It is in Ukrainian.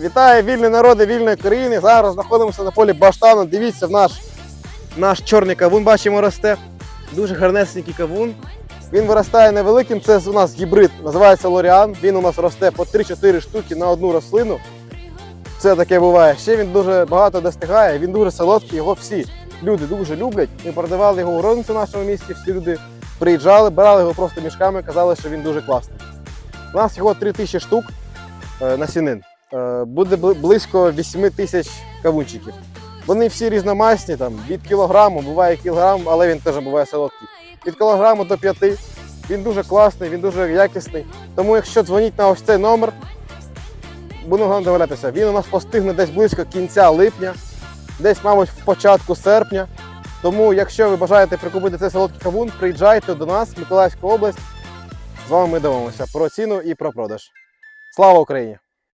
Вітаю вільні народи вільної країни. Зараз знаходимося на полі баштану. Дивіться, наш, наш чорний кавун, бачимо, росте. Дуже гарнесенький кавун. Він виростає невеликим, це у нас гібрид, називається Лоріан. Він у нас росте по 3-4 штуки на одну рослину. Це таке буває. Ще він дуже багато достигає, він дуже солодкий, його всі люди дуже люблять. Ми продавали його у розницю в нашому місті, всі люди приїжджали, брали його просто мішками, казали, що він дуже класний. У нас його 3 тисячі штук е, насінин. Е, Буде близько 8 тисяч кавунчиків. Вони всі різномасні, там, від кілограму, буває кілограм, але він теж буває солодкий. Від кілограму до 5. Він дуже класний, він дуже якісний. Тому якщо дзвоніть на ось цей номер, будемо вам домовлятися. Він у нас постигне десь близько кінця липня, десь, мабуть, в початку серпня. Тому, якщо ви бажаєте прикупити цей солодкий кавун, приїжджайте до нас, в Миколаївську область. З вами ми домовимося про ціну і про продаж. Слава Україні!